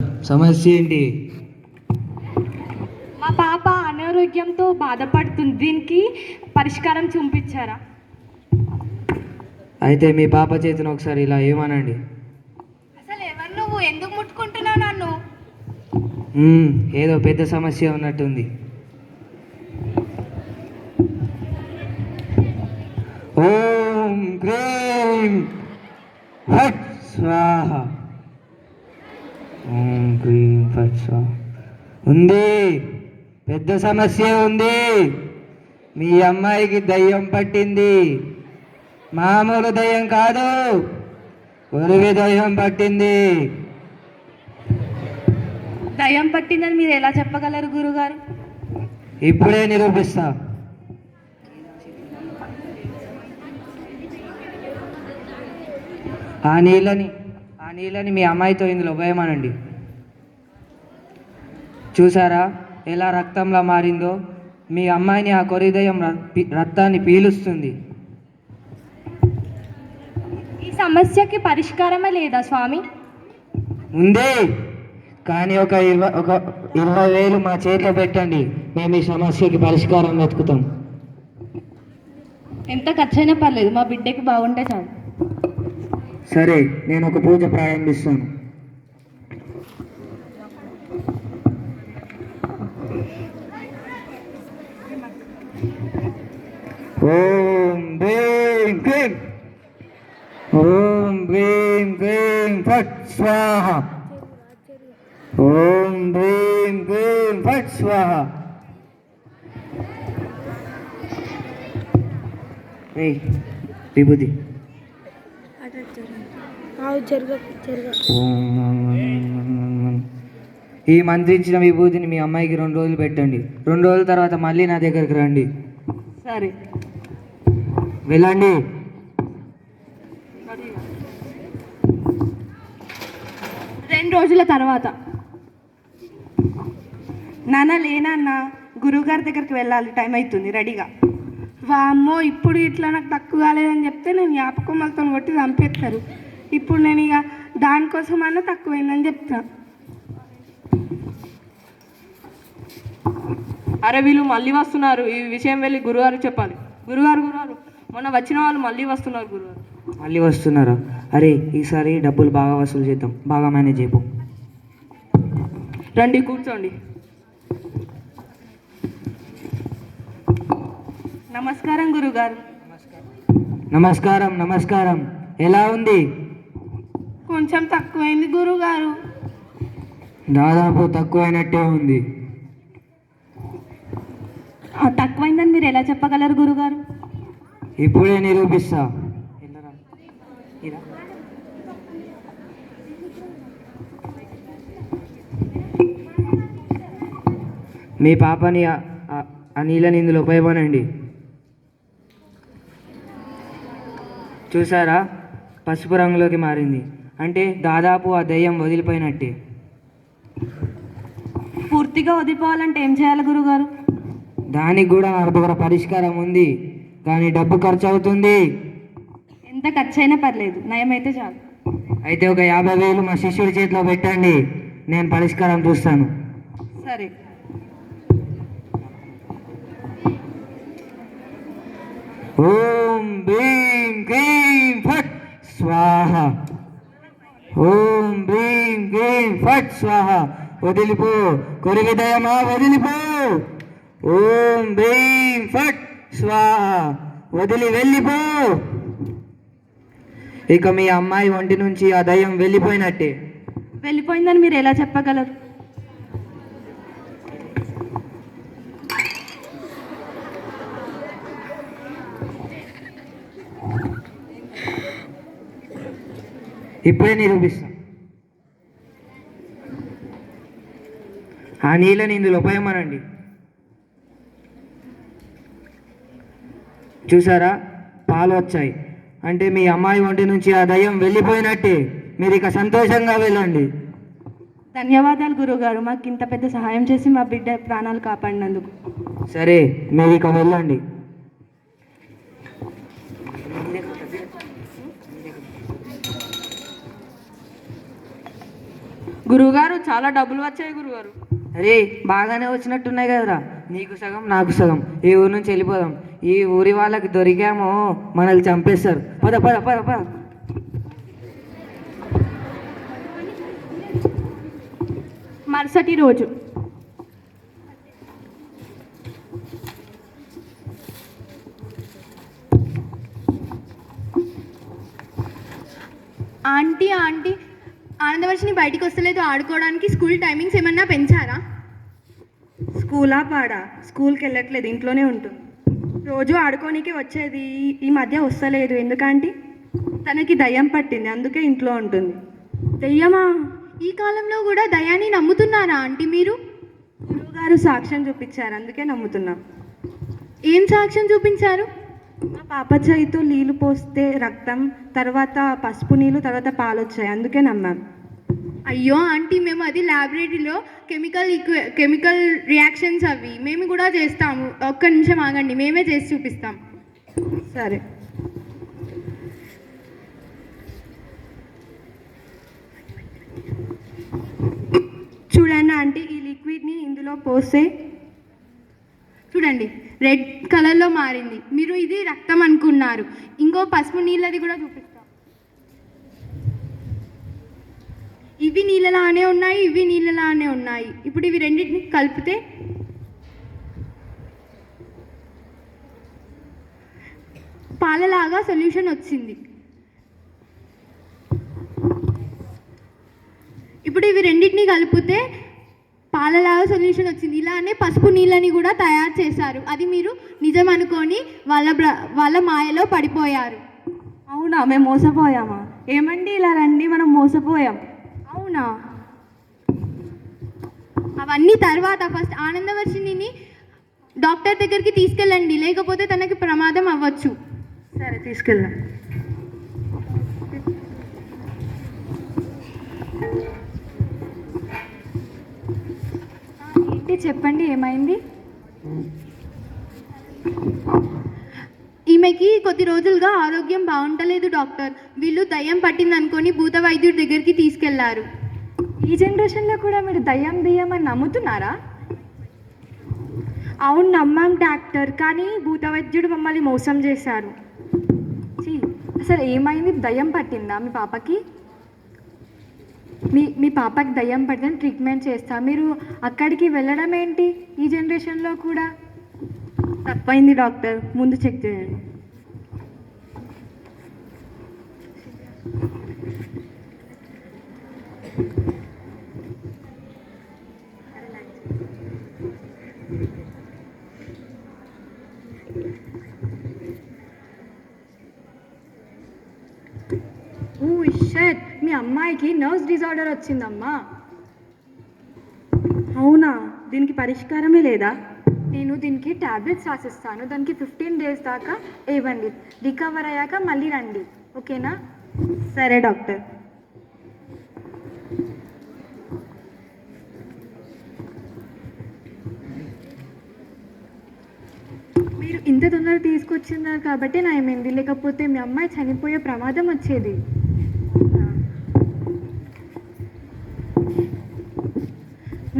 సమస్య ఏంటి? మా పాప అనారోగ్యంతో బాధపడుతుంది. దీనికి పరిష్కారం చూపించారా? అయితే మీ పాప చేతిని ఒకసారి ఇలా ఏమనండి? అసలు ఎవరు నువ్వు? ఎందుకు ముట్టుకుంటున్నావు నన్ను? మ్మ్, ఏదో పెద్ద సమస్య ఉన్నట్టుంది. ఓం క్రీం. ఫట్ స్వాహ. స్వాహ ఉంది. పెద్ద సమస్య ఉంది. మీ అమ్మాయికి దయ్యం పట్టింది. మామూలు దయ్యం కాదు. ఉరివి దయ్యం పట్టింది. దయ్యం పట్టిందని మీరు ఎలా చెప్పగలరు గురుగారు? ఇప్పుడే నిరూపిస్తా. ఆ నీళ్ళని నీళ్ళని మీ అమ్మాయితో ఇందులో పోయమనండి. చూసారా ఎలా రక్తంలా మారిందో? మీ అమ్మాయిని ఆ కొరిదయం రక్తాన్ని పీలుస్తుంది. ఈ సమస్యకి పరిష్కారమే లేదా స్వామి? ఉంది. కానీ ఒక ఇరవై ఒక ఇరవై వేలు మా చేతిలో పెట్టండి. మేము ఈ సమస్యకి పరిష్కారం వెతుకుతాం. ఎంత ఖర్చైనా పర్లేదు. మా బిడ్డకి బాగుంటే చాలు. సరే నేను ఒక పూజ ప్రారంభిస్తాను. ఓం భీం క్లీం. ఓం భీం క్లీం ఫట్ స్వాహ. ఓం భీం క్లీం ఫట్ స్వాహ. ఏయ్ విభూతి. ఈ మంత్రించిన విభూతిని మీ అమ్మాయికి రెండు రోజులు పెట్టండి. రెండు రోజుల తర్వాత మళ్ళీ నా దగ్గరికి రండి. సరే. వెళ్ళండి. రెండు రోజుల తర్వాత. నాన్న లేనన్న గురువుగారి దగ్గరికి వెళ్ళాలి. టైం అవుతుంది రెడీగా. వామ్మో ఇప్పుడు ఇట్లా నాకు తక్కువ కాలేదని చెప్తే నేను జ్ఞాపకమ్మలతో కొట్టి చంపేస్తారు. ఇప్పుడు నేను ఇక దానికోసం అన్న తక్కువైందని చెప్తా. అరే వీళ్ళు మళ్ళీ వస్తున్నారు. ఈ విషయం వెళ్ళి గురుగారు చెప్పాలి. గురుగారు గురుగారు మొన్న వచ్చిన వాళ్ళు మళ్ళీ వస్తున్నారు గురుగారు. మళ్ళీ వస్తున్నారా? అరే ఈసారి డబ్బులు బాగా వసూలు చేద్దాం. బాగా మేనేజ్ చేయపు రండి కూర్చోండి. నమస్కారం గురుగారు. నమస్కారం నమస్కారం. ఎలా ఉంది? కొంచెం తక్కువైంది గురుగారు. దాదాపు తక్కువైనట్టే ఉంది. తక్కువైందని మీరు ఎలా చెప్పగలరు గురుగారు? ఇప్పుడే నిరూపిస్తా. మీ పాపని ఆ- నీళ్ళని ఇందులో పోయమనండి చూసారా? పసుపు రంగులోకి మారింది. అంటే దాదాపు ఆ దయ్యం వదిలిపోయినట్టే. పూర్తిగా వదిలిపోవాలంటే ఏం చేయాలి గురుగారు? దానికి కూడా దగ్గర పరిష్కారం ఉంది కానీ డబ్బు ఖర్చు అవుతుంది. ఎంత ఖర్చైనా పర్లేదు నయమైతే చాలు. అయితే ఒక యాభై వేలు మా శిష్యుడి చేతిలో పెట్టండి నేను పరిష్కారం చూస్తాను. సరే. ఓం భీం క్లీం ఫట్ స్వాహ. ఓం భీం క్లీం ఫట్ స్వాహ. వదిలిపో కొరిగి దయమా వదిలిపో. ఓం భీం ఫట్ స్వాహ. వదిలి వెళ్ళిపో. ఇక మీ అమ్మాయి ఒంటి నుంచి ఆ దయ్యం వెళ్ళిపోయినట్టే. వెళ్ళిపోయిందని మీరు ఎలా చెప్పగలరు? ఇప్పుడే నిరూపిస్తాం. ఆ నీళ్ళని ఇందులో పోయమనండి చూసారా? పాలు వచ్చాయి. అంటే మీ అమ్మాయి ఒంటి నుంచి ఆ దయ్యం వెళ్ళిపోయినట్టే. మీరు ఇక సంతోషంగా వెళ్ళండి. ధన్యవాదాలు గురుగారు మాకు ఇంత పెద్ద సహాయం చేసి మా బిడ్డ ప్రాణాలు కాపాడినందుకు. సరే మీరు ఇక వెళ్ళండి. గురువుగారు చాలా డబ్బులు వచ్చాయి గురుగారు అరే బాగానే వచ్చినట్టున్నాయి కదరా. నీకు సగం నాకు సగం. ఈ ఊరు నుంచి వెళ్ళిపోదాం. ఈ ఊరి వాళ్ళకి దొరికామో మనల్ని చంపేస్తారు. పద పద పద పద. మరుసటి రోజు. Aunty aunty. ఆనందవర్షిని బయటికి వస్తలేదు ఆడుకోవడానికి స్కూల్ టైమింగ్స్ ఏమన్నా పెంచారా? స్కూలా పాడా? స్కూల్కి వెళ్ళట్లేదు ఇంట్లోనే ఉంటుంది రోజు ఆడుకోనికి వచ్చేది ఈ- మధ్య వస్తలేదు. ఎందుకంటే? తనకి దయ్యం పట్టింది అందుకే ఇంట్లో ఉంటుంది. దయ్యమా? ఈ కాలంలో కూడా దయాన్ని నమ్ముతున్నారా ఆంటీ మీరు? గురువుగారు సాక్ష్యం చూపించారు అందుకే నమ్ముతున్నాం. ఏం సాక్ష్యం చూపించారు? మా పాప చేయితో నీళ్ళు పోస్తే రక్తం తర్వాత పసుపు నీళ్ళు తర్వాత పాలు వచ్చాయి అందుకే నమ్మాం. అయ్యో ఆంటీ మేము అది ల్యాబొరేటరీలో కెమికల్ కెమికల్ రియాక్షన్స్ అవి మేము కూడా చేస్తాము. ఒక్క నిమిషం ఆగండి మేమే చేసి చూపిస్తాం. సరే. చూడండి ఆంటీ ఈ లిక్విడ్ని ఇందులో పోస్తే చూడండి రెడ్ కలర్లో మారింది. మీరు ఇది రక్తం అనుకున్నారు. ఇంకో పసుపు నీళ్ళది కూడా చూపిస్తారు ఇవి నీళ్ళలానే ఉన్నాయి ఇవి నీళ్ళలానే ఉన్నాయి. ఇప్పుడు ఇవి రెండింటిని కలిపితే పాలలాగా సొల్యూషన్ వచ్చింది. ఇప్పుడు ఇవి రెండింటిని కలిపితే పాలలాగా సొల్యూషన్ వచ్చింది. ఇలానే పసుపు నీళ్ళని కూడా తయారు చేశారు. అది మీరు నిజం అనుకొని వాళ్ళ వాళ్ళ మాయలో పడిపోయారు. అవునా మేము మోసపోయామా? ఏమండి ఇలా రండి మనం మోసపోయాం. అవునా? అవన్నీ తర్వాత. ఫస్ట్ ఆనందవర్షిణిని డాక్టర్ దగ్గరికి తీసుకెళ్ళండి. లేకపోతే తనకి ప్రమాదం అవ్వచ్చు. సరే తీసుకెళ్దాం. ఏంటి? చెప్పండి ఏమైంది? ఈమెకి కొద్ది రోజులుగా ఆరోగ్యం బాగుంటలేదు డాక్టర్. వీళ్ళు దయ్యం పట్టింది అనుకొని భూత వైద్యుడి దగ్గరికి తీసుకెళ్ళారు. ఈ జనరేషన్లో కూడా మీరు దయ్యం దయ్యం అని నమ్ముతున్నారా? అవును నమ్మాం డాక్టర్. కానీ భూత వైద్యుడు మమ్మల్ని మోసం చేశారు. అసలు ఏమైంది? దయ్యం పట్టిందా మీ పాపకి? మీ మీ పాపకి దయ్యం పట్టిందని ట్రీట్మెంట్ చేస్తా. మీరు అక్కడికి వెళ్ళడం ఏంటి ఈ జనరేషన్లో కూడా? తప్పైంది డాక్టర్. ముందు చెక్ చేయండి. ఓ షట్. మీ అమ్మాయికి నర్వ్స్ డిజార్డర్ వచ్చిందమ్మా. అవునా? దీనికి పరిష్కారమే లేదా? నేను దీనికి టాబ్లెట్స్ రాసిస్తాను. దానికి ఫిఫ్టీన్ డేస్ దాకా ఇవ్వండి. రికవర్ అయ్యాక మళ్ళీ రండి. ఓకేనా? సరే డాక్టర్. మీరు ఇంత తొందరగా తీసుకొచ్చిన్నారు కాబట్టి నా ఏమైంది? లేకపోతే మీ అమ్మాయి చనిపోయే ప్రమాదం వచ్చేది.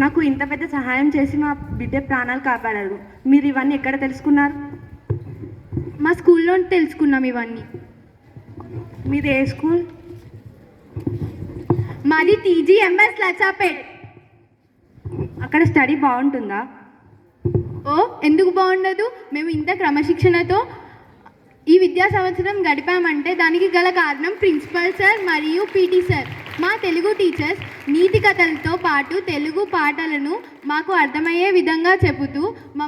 నాకు ఇంత పెద్ద సహాయం చేసి మా బిడ్డ ప్రాణాలు కాపాడారు. మీరు ఇవన్నీ ఎక్కడ తెలుసుకున్నారు? మా స్కూల్లో తెలుసుకున్నాం ఇవన్నీ. మీది ఏ స్కూల్? మాది టీజీఎంఎస్ లచాపేట్ అక్కడ స్టడీ బాగుంటుందా? ఓ ఎందుకు బాగుండదు? మేము ఇంత క్రమశిక్షణతో ఈ విద్యా సంవత్సరం గడిపామంటే దానికి గల కారణం ప్రిన్సిపల్ సార్ మరియు పీటీ సార్. మా తెలుగు టీచర్స్ నీతి కథలతో పాటు తెలుగు పాటలను మాకు అర్థమయ్యే విధంగా చెబుతూ మమ్మ